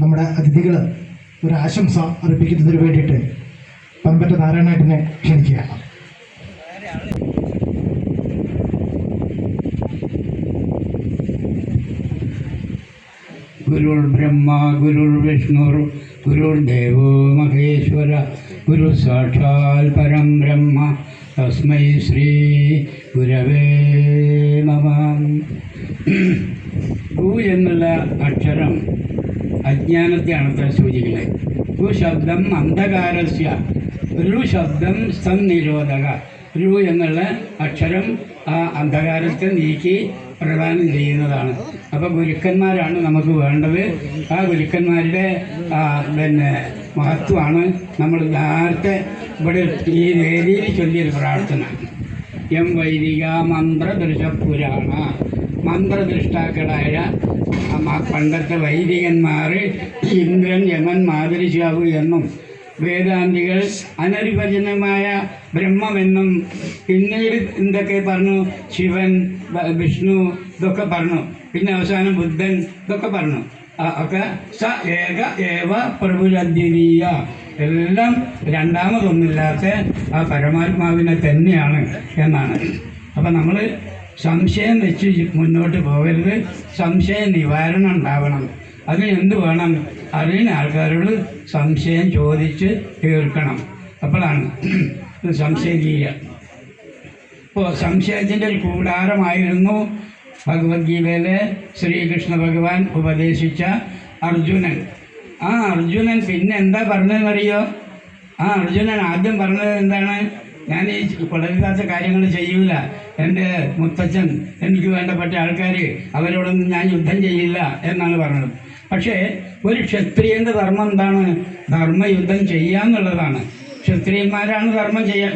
നമ്മുടെ അതിഥികൾ ഒരു ആശംസ അർപ്പിക്കുന്നതിന് വേണ്ടിയിട്ട് പമ്പറ്റ നാരായണേട്ടനെ ക്ഷണിക്കുകയാണ്. വിഷ്ണുർ ഗുരുൾ ദേവോ മഹേശ്വര ഗുരു സാക്ഷാൽ പരം ബ്രഹ്മ തസ്മൈ ശ്രീ ഗുരവേ നമ. ഗു എന്നുള്ള അക്ഷരം അജ്ഞാനത്തെയാണ് അത്ര സൂചിക്കുന്നത് ഗു ശബ്ദം അന്ധകാരസ്യ രു ശബ്ദം സന്നിരോധക രു എന്നുള്ള അക്ഷരം ആ അന്ധകാരത്തെ നീക്കി പ്രദാനം ചെയ്യുന്നതാണ്. അപ്പോൾ ഗുരുക്കന്മാരാണ് നമുക്ക് വേണ്ടത്. ആ ഗുരുക്കന്മാരുടെ പിന്നെ മഹത്വമാണ് നമ്മൾ നേരത്തെ ഇവിടെ ഈ വേദിയിൽ ചൊല്ലിയൊരു പ്രാർത്ഥന. എം വൈദിക മന്ത്രദൃശ പുരാണ മന്ത്രദൃഷ്ടാക്കളായ പണ്ടത്തെ വൈദികന്മാർ ഇന്ദ്രൻ യമൻ മാതൃശാവു എന്നും വേദാന്തികൾ അനരിഭജനമായ ബ്രഹ്മമെന്നും പിന്നീട് എന്തൊക്കെ പറഞ്ഞു? ശിവൻ വിഷ്ണു ഇതൊക്കെ പറഞ്ഞു. പിന്നെ അവസാനം ബുദ്ധൻ ഇതൊക്കെ പറഞ്ഞു. ഒക്കെ സ ഏക ഏവ പ്രഭുരദ്വിതീയ എല്ലാം രണ്ടാമതൊന്നില്ലാത്ത ആ പരമാത്മാവിനെ തന്നെയാണ് എന്നാണ്. അപ്പം നമ്മൾ സംശയം വെച്ച് മുന്നോട്ട് പോകരുത്. സംശയ നിവാരണം ഉണ്ടാവണം. അതിന് എന്ത് വേണം? അറിയുന്ന ആൾക്കാരോട് സംശയം ചോദിച്ച് തീർക്കണം. അപ്പോഴാണ് സംശയം ചെയ്യുക ഇപ്പോൾ സംശയത്തിന്റെ കൂടാരമായിരുന്നു ഭഗവത്ഗീതയിലെ ശ്രീകൃഷ്ണ ഭഗവാൻ ഉപദേശിച്ച അർജുനൻ. ആ അർജുനൻ പിന്നെ എന്താ പറഞ്ഞതെന്നറിയോ? ആ അർജുനൻ ആദ്യം പറഞ്ഞത് എന്താണ് ഞാൻ ഈ കൊള്ളരുതാത്ത കാര്യങ്ങൾ ചെയ്യൂല. എന്റെ മുത്തച്ഛൻ എനിക്ക് വേണ്ടപ്പെട്ട ആൾക്കാർ അവരോടൊന്നും ഞാൻ യുദ്ധം ചെയ്യില്ല എന്നാണ് പറഞ്ഞത്. പക്ഷേ ഒരു ക്ഷത്രിയന്റെ ധർമ്മം എന്താണ്? ധർമ്മയുദ്ധം ചെയ്യാന്നുള്ളതാണ് ക്ഷത്രിയന്മാരാണ് ധർമ്മം ചെയ്യാൻ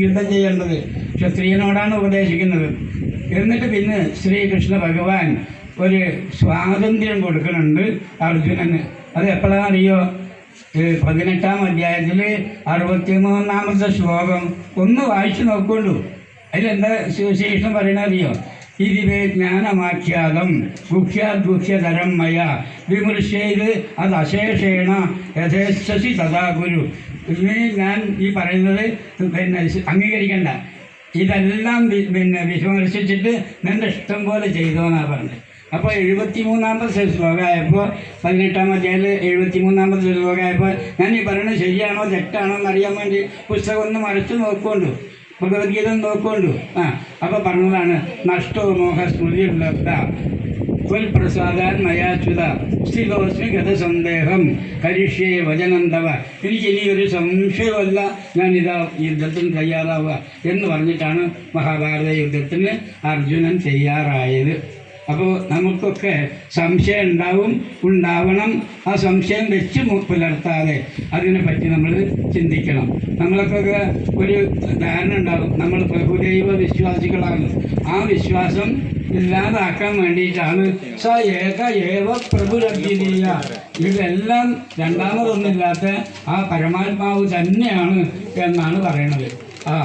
യുദ്ധം ചെയ്യേണ്ടത്. ക്ഷത്രിയനോടാണ് ഉപദേശിക്കുന്നത്. എന്നിട്ട് പിന്നെ ശ്രീകൃഷ്ണ ഭഗവാൻ ഒരു സ്വാതന്ത്ര്യം കൊടുക്കുന്നുണ്ട് അർജുനന്. അത് എപ്പോഴാണെന്ന് അറിയോ? ഏ, പതിനെട്ടാം അധ്യായത്തിൽ അറുപത്തിമൂന്നാമത്തെ ശ്ലോകം. ഒന്ന് വായിച്ചു നോക്കുള്ളൂ അതിലെന്താ ശ്രീ- പറയണറിയോ ഇതിവേ ജ്ഞാനമാഖ്യാതം ഗുഹ്യാത് ഗുഹ്യതരം മയ. വിമർശയത് അത് അശേഷേണ യഥേച്ഛസി തഥാ ഗുരു. ഇനി ഞാൻ ഈ പറയുന്നത് പിന്നെ അംഗീകരിക്കണ്ട. ഇതെല്ലാം പിന്നെ വിമർശിച്ചിട്ട് നിന്റെ ഇഷ്ടം പോലെ ചെയ്തോന്നാണ് പറഞ്ഞത്. അപ്പോൾ എഴുപത്തി മൂന്നാമത്തെ ശ്ലോകമായപ്പോൾ പതിനെട്ടാം അധ്യായത്തിൽ എഴുപത്തി മൂന്നാമത്തെ ശ്ലോകമായപ്പോൾ ഞാൻ ഈ പറയുന്നത് ശരിയാണോ തെറ്റാണോ എന്നറിയാൻ വേണ്ടി പുസ്തകം ഒന്ന് മറിച്ച് നോക്കുകൊണ്ടു ഭഗവത്ഗീത നോക്കുകൊണ്ടു ആ അപ്പോൾ പറഞ്ഞതാണ് നഷ്ടോ മോഹ സ്മൃതി ലബ്ധ സ്ഥിതോസ്മി ഗതസന്ദേഹം കരിഷ്യേ വചനം തവ എനിക്ക് ഇനി ഒരു സംശയമല്ല ഞാനിതാ യുദ്ധത്തിന് തയ്യാറാവുക എന്ന് പറഞ്ഞിട്ടാണ് മഹാഭാരത യുദ്ധത്തിന് അർജുനൻ തയ്യാറായത്. അപ്പോൾ നമുക്കൊക്കെ സംശയം ഉണ്ടാവും ഉണ്ടാവണം. ആ സംശയം വെച്ച് പുലർത്താതെ പുലർത്താതെ അതിനെപ്പറ്റി നമ്മൾ ചിന്തിക്കണം. നമ്മൾക്കൊക്കെ ഒരു ധാരണ ഉണ്ടാകും. നമ്മൾ ബഹുദൈവ വിശ്വാസികളാണ്. ആ വിശ്വാസം ഇല്ലാതാക്കാൻ വേണ്ടിയിട്ടാണ് സ ഏക ഏവ പ്രഭുരദ്വിതീയ ഇതെല്ലാം രണ്ടാമതൊന്നില്ലാത്ത ആ പരമാത്മാവ് തന്നെയാണ് എന്നാണ് പറയുന്നത് ആ.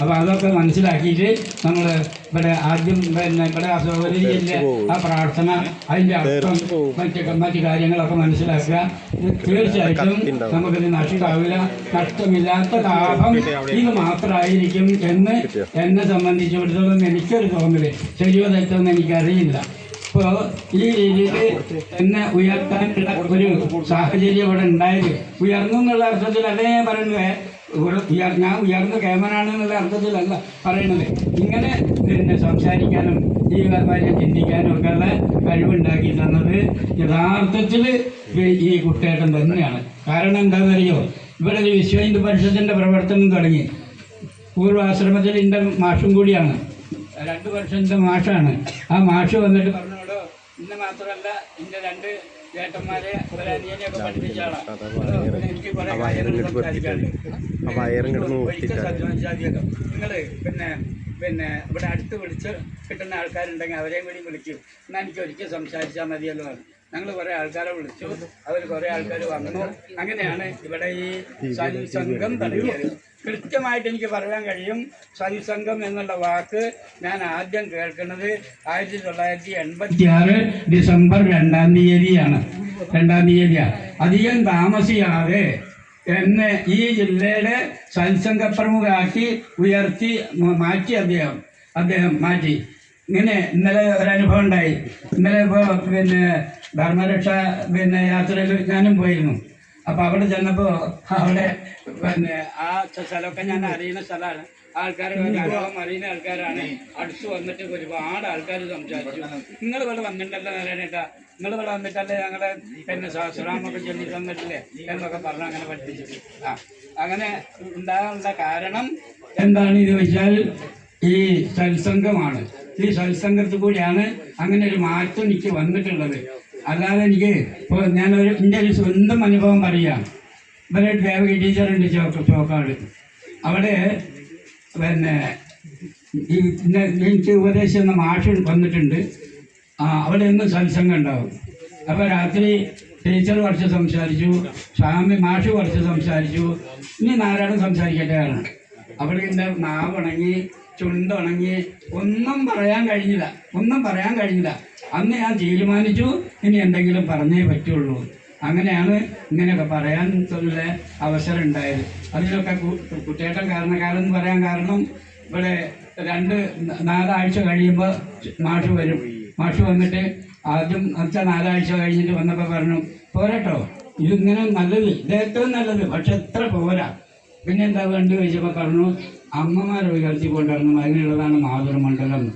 അപ്പോൾ അതൊക്കെ മനസ്സിലാക്കിയിട്ട് നമ്മൾ ഇവിടെ ആദ്യം പിന്നെ ഇവിടെ അസൗകര്യമില്ല ആ പ്രാർത്ഥന അതിന്റെ അർത്ഥം മറ്റ് മറ്റു കാര്യങ്ങളൊക്കെ മനസ്സിലാക്കുക. ഇത് തീർച്ചയായിട്ടും നമുക്കിത് നഷ്ടമാവില്ല നഷ്ടമില്ലാത്ത ലാഭം ഇത് മാത്രമായിരിക്കും എന്ന് എന്നെ സംബന്ധിച്ചിടത്തോളം എനിക്കൊരു തോന്നൽ. ശരിയോ തെറ്റോ എന്ന് എനിക്കറിയില്ല. ഇപ്പോൾ ഈ രീതിയിൽ എന്നെ ഉയർത്താനുള്ള ഒരു സാഹചര്യം ഇവിടെ ഉണ്ടായത്. ഉയർന്നു എന്നുള്ള അർത്ഥത്തിൽ അതേ പറയുന്നത് ഉയർ- ഞാൻ ഉയർന്ന കേമനാണ് എന്നുള്ള അർത്ഥത്തിലല്ല പറയുന്നത് ഇങ്ങനെ പിന്നെ സംസാരിക്കാനും ഈ കാര്യം ചിന്തിക്കാനും ഒക്കെ ഉള്ള കഴിവുണ്ടാക്കി തന്നത് യഥാർത്ഥത്തിൽ ഈ കുട്ടേട്ടൻ തന്നെയാണ്. കാരണം എന്താണെന്നറിയോ? ഇവിടെ ഒരു വിശ്വ ഹിന്ദു പരിഷത്തിന്റെ പ്രവർത്തനം തുടങ്ങി. പൂർവാശ്രമത്തിൽ എന്റെ മാഷും കൂടിയാണ്. രണ്ട് വർഷത്തെ മാഷാണ്. ആ മാഷ് വന്നിട്ട് പറഞ്ഞോടോ ഇന്ന് മാത്രമല്ല എന്റെ രണ്ട് പഠിപ്പിച്ച ആളാണ് പിന്നെ പിന്നെ പിന്നെ ഇവിടെ അടുത്ത് വിളിച്ച് കിട്ടുന്ന ആൾക്കാരുണ്ടെങ്കിൽ അവരെയും കൂടി വിളിക്കും. എന്നാൽ എനിക്ക് ഒരിക്കൽ സംസാരിച്ചാൽ മതിയല്ലോ ഞങ്ങൾ കുറേ ആൾക്കാരെ വിളിച്ചു. അവർ കുറേ ആൾക്കാർ വന്നു. അങ്ങനെയാണ് ഇവിടെ ഈ സംഘം തുടങ്ങിയത്. കൃത്യമായിട്ട് എനിക്ക് പറയാൻ കഴിയും. സത്സംഗം എന്നുള്ള വാക്ക് ഞാൻ ആദ്യം കേൾക്കുന്നത് ആയിരത്തി തൊള്ളായിരത്തി എൺപത്തി ആറ് ഡിസംബർ രണ്ടാം തീയതിയാണ്. രണ്ടാം തീയതിയാണ് അധികം താമസിയാതെ എന്നെ ഈ ജില്ലയുടെ സത്സംഗ പ്രമുഖാക്കി ഉയർത്തി മാറ്റി അദ്ദേഹം അദ്ദേഹം മാറ്റി. ഇങ്ങനെ ഇന്നലെ ഒരനുഭവം ഉണ്ടായി. ഇന്നലെ ഇപ്പോൾ പിന്നെ ധർമ്മരക്ഷ പിന്നെ യാത്രയിൽ ഞാനും പോയിരുന്നു. അപ്പോൾ അവിടെ ചെന്നപ്പോ അവിടെ പിന്നെ ആ സ്ഥലമൊക്കെ ഞാൻ അറിയുന്ന സ്ഥലമാണ്. ആൾക്കാർ അനുഭവം അറിയുന്ന ആൾക്കാരാണ്. അടുത്ത് വന്നിട്ട് ഒരുപാട് ആൾക്കാർ സംസാരിച്ചു. നിങ്ങൾ ഇവിടെ വന്നിട്ടല്ല നാരായണേട്ടാ നിങ്ങൾ ഇവിടെ വന്നിട്ടല്ലേ ഞങ്ങളെ പിന്നെ സഹസ്രാമൊക്കെ ചൊല്ലി തന്നിട്ടില്ലേ എന്നൊക്കെ പറഞ്ഞു അങ്ങനെ പഠിപ്പിച്ചു ആ. അങ്ങനെ ഉണ്ടാകാനുള്ള കാരണം എന്താണ് ഇത് വെച്ചാൽ ഈ സത്സംഗമാണ്. ഈ സത്സംഗത്തിൽ കൂടിയാണ് അങ്ങനെ ഒരു മാറ്റം എനിക്ക് വന്നിട്ടുള്ളത്. അല്ലാതെ എനിക്ക് ഇപ്പോൾ ഞാനൊരു എന്റെ ഒരു സ്വന്തം അനുഭവം പറയാം. ഇവരെ ദേവകി ടീച്ചറുണ്ട് ചോക്ക ചോക്കാട്. അവിടെ പിന്നെ ഈ എനിക്ക് ഉപദേശം എന്ന മാഷ് വന്നിട്ടുണ്ട്. അവിടെ എന്നും സത്സംഗം ഉണ്ടാവും. അപ്പോൾ രാത്രി ടീച്ചർ കുറച്ച് സംസാരിച്ചു സ്വാമി മാഷ് കുറച്ച് സംസാരിച്ചു. ഇനി നാരായണൻ സംസാരിക്കട്ടെ ആണ് അവിടെ എന്റെ നാവുണങ്ങി ചുണ്ടുണങ്ങി ഒന്നും പറയാൻ കഴിഞ്ഞില്ല. ഒന്നും പറയാൻ കഴിഞ്ഞില്ല. അന്ന് ഞാൻ തീരുമാനിച്ചു. ഇനി എന്തെങ്കിലും പറഞ്ഞേ പറ്റുള്ളൂ. അങ്ങനെയാണ് ഇങ്ങനെയൊക്കെ പറയാൻ ഉള്ള അവസരം ഉണ്ടായത്. അതിലൊക്കെ കുട്ടേട്ടൻ കാരണക്കാരെന്ന് പറയാൻ കാരണം ഇവിടെ രണ്ട് നാലാഴ്ച കഴിയുമ്പോൾ മാഷു വരും. മാഷു വന്നിട്ട് ആദ്യം അടുത്ത നാലാഴ്ച കഴിഞ്ഞിട്ട് വന്നപ്പോൾ പറഞ്ഞു പോരട്ടോ. ഇതിങ്ങനെ നല്ലത് ഇത് ഏറ്റവും നല്ലത്. പക്ഷെ എത്ര പോരാ. പിന്നെ എന്താ വേണ്ടി ചോദിച്ചപ്പോൾ പറഞ്ഞു അമ്മമാരെ ഉയർത്തി കൊണ്ടുവരണം. അതിനുള്ളതാണ് മാതൃമണ്ഡലം.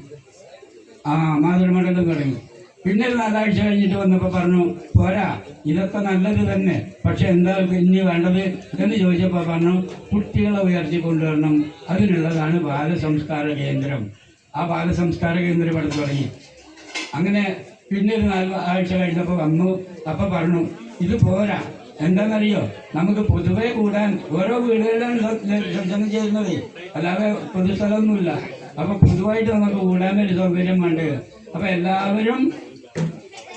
ആ മാതൃമണ്ഡലം തുടങ്ങി. പിന്നെ ഒരു നാലാഴ്ച കഴിഞ്ഞിട്ട് വന്നപ്പോൾ പറഞ്ഞു പോരാ ഇതൊക്കെ നല്ലത് തന്നെ. പക്ഷെ എന്താ ഇനി വേണ്ടത്? എന്ന് ചോദിച്ചപ്പോൾ പറഞ്ഞു കുട്ടികളെ ഉയർത്തി കൊണ്ടുവരണം. അതിനുള്ളതാണ് ബാലസംസ്കാര കേന്ദ്രം. ആ ബാലസംസ്കാര കേന്ദ്രം ഇവിടെ തുടങ്ങി. അങ്ങനെ പിന്നെ ഒരു നാല് ആഴ്ച കഴിഞ്ഞപ്പോൾ വന്നു. അപ്പം പറഞ്ഞു ഇത് പോരാ. എന്താണെന്നറിയോ നമുക്ക് പൊതുവെ കൂടാൻ ഓരോ വീടുകളിലാണ് സത്സംഗം ചെയ്യുന്നത്. അല്ലാതെ പൊതുസ്ഥലമൊന്നുമില്ല അപ്പൊ പൊതുവായിട്ട് നമുക്ക് കൂടാൻ ഒരു സൗകര്യം വേണ്ട? അപ്പൊ എല്ലാവരും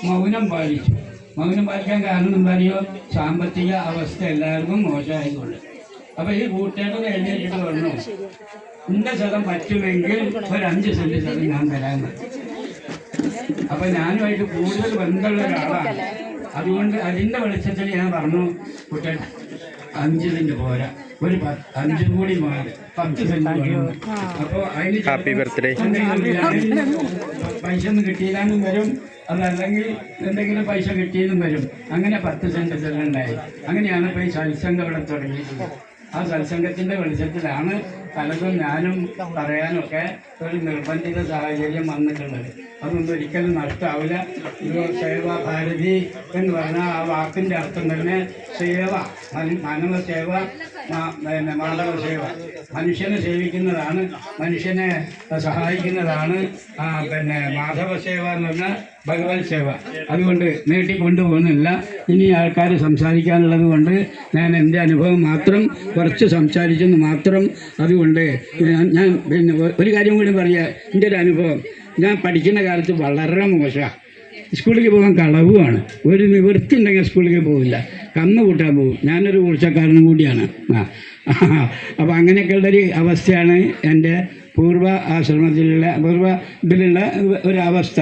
മൗനം പാലിച്ചു. മൗനം പാലിക്കാൻ കാരണം അറിയോ സാമ്പത്തിക അവസ്ഥ എല്ലാവർക്കും മോശമായതുകൊണ്ട് അപ്പൊ ഈ കൂട്ടുകാരുടെ എഴുന്നേറ്റിട്ട് പറഞ്ഞു ഇന്ന സ്ഥലം പറ്റുമെങ്കിൽ ഒരു അഞ്ച് സെന്റ് സ്ഥലം ഞാൻ തരാൻ അപ്പൊ ഞാനുമായിട്ട് കൂടുതൽ ബന്ധമുള്ള ഒരാളാണ്. അതുകൊണ്ട് അതിന്റെ വെളിച്ചത്തിൽ ഞാൻ പറഞ്ഞു കുട്ടൻ അഞ്ച് സെന്റ് പോരാ. ഒരു അഞ്ചും കൂടി മാറി. പത്ത് സെന്റ് അപ്പോൾ അപ്പൊ അതിന് ഹാപ്പി ബർത്ത്ഡേ പൈസ ഒന്നും കിട്ടിയില്ലാന്നും വരും. അതല്ലെങ്കിൽ എന്തെങ്കിലും പൈസ കിട്ടിയെന്നും വരും. അങ്ങനെ പത്ത് സെന്റ് ചെല്ലുണ്ടായി അങ്ങനെയാണ് ഇപ്പൊ ഈ സത്സംഗം ഇവിടെ തുടങ്ങിയിട്ടുള്ളത്. ആ സത്സംഗത്തിന്റെ വെളിച്ചത്തിലാണ് പലതും ഞാനും പറയാനൊക്കെ ഒരു നിർബന്ധിത സാഹചര്യം വന്നിട്ടുള്ളത്. അതൊന്നും ഒരിക്കലും നഷ്ടമാവില്ല ഇത് സേവ ഭാരതി എന്ന് പറഞ്ഞാൽ ആ വാക്കിന്റെ അർത്ഥം തന്നെ സേവ മന- മാനവ സേവ പിന്നെ മാധവ സേവ. മനുഷ്യനെ സേവിക്കുന്നതാണ് മനുഷ്യനെ സഹായിക്കുന്നതാണ് പിന്നെ മാധവ സേവ എന്ന് പറഞ്ഞാൽ ഭഗവത് സേവ. അതുകൊണ്ട് നീട്ടിക്കൊണ്ടുപോകുന്നില്ല ഇനി ആൾക്കാർ സംസാരിക്കാനുള്ളത് കൊണ്ട് ഞാൻ എന്റെ അനുഭവം മാത്രം കുറച്ച് സംസാരിച്ചെന്ന് മാത്രം അതുകൊണ്ട് ഞാൻ പിന്നെ ഒരു കാര്യം കൂടി പറയാം. എന്റെ ഒരു അനുഭവം. ഞാൻ പഠിക്കുന്ന കാലത്ത് വളരെ മോശമാണ്. സ്കൂളിലേക്ക് പോകാൻ കളവുമാണ് ഒരു നിവൃത്തി ഉണ്ടെങ്കിൽ സ്കൂളിലേക്ക് പോകില്ല കന്ന് കൂട്ടാൻ പോകും ഞാനൊരു ഊർച്ചക്കാരനും കൂടിയാണ്. ആ. അപ്പോൾ അങ്ങനെയൊക്കെയുള്ളൊരു അവസ്ഥയാണ് എന്റെ പൂർവ ആശ്രമത്തിലുള്ള പൂർവ ഇതിലുള്ള ഒരു അവസ്ഥ.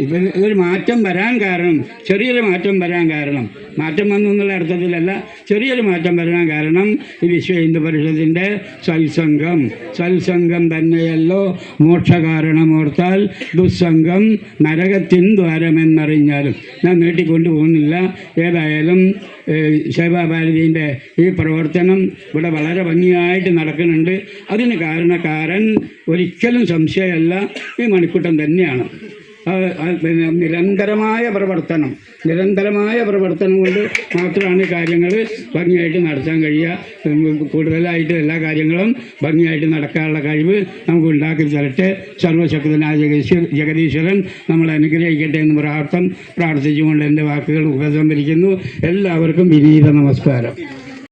ഇപ്പം ഒരു മാറ്റം വരാൻ കാരണം ചെറിയൊരു മാറ്റം വരാൻ കാരണം മാറ്റം വന്നു എന്നുള്ള അർത്ഥത്തിലല്ല ചെറിയൊരു മാറ്റം വരാൻ കാരണം ഈ വിശ്വ ഹിന്ദു പരിഷത്തിന്റെ സത്സംഗം സത്സംഗം തന്നെയല്ലോ മോക്ഷകാരണമോർത്താൽ ദുസ്സംഗം നരകത്തിൻ ദ്വാരമെന്നറിഞ്ഞാലും. ഞാൻ നീട്ടിക്കൊണ്ടു പോകുന്നില്ല. ഏതായാലും ശൈവഭാരതീന്റെ ഈ പ്രവർത്തനം ഇവിടെ വളരെ ഭംഗിയായിട്ട് നടക്കുന്നുണ്ട്. അതിന് കാരണക്കാരൻ ഒരിക്കലും സംശയമല്ല ഈ മണിക്കൂട്ടം തന്നെയാണ്. നിരന്തരമായ പ്രവർത്തനം. നിരന്തരമായ പ്രവർത്തനം കൊണ്ട് മാത്രമാണ് കാര്യങ്ങൾ ഭംഗിയായിട്ട് നടത്താൻ കഴിയുക. കൂടുതലായിട്ട് എല്ലാ കാര്യങ്ങളും ഭംഗിയായിട്ട് നടക്കാനുള്ള കഴിവ് നമുക്ക് ഉണ്ടാക്കി തരട്ടെ. സർവശക്തനായ ജഗീശ്വർ ജഗദീശ്വരൻ നമ്മളെ അനുഗ്രഹിക്കട്ടെ എന്ന് പ്രാർത്ഥം പ്രാർത്ഥിച്ചുകൊണ്ട് എന്റെ വാക്കുകൾ ഉപസംഹരിക്കുന്നു. എല്ലാവർക്കും വിനീത നമസ്കാരം.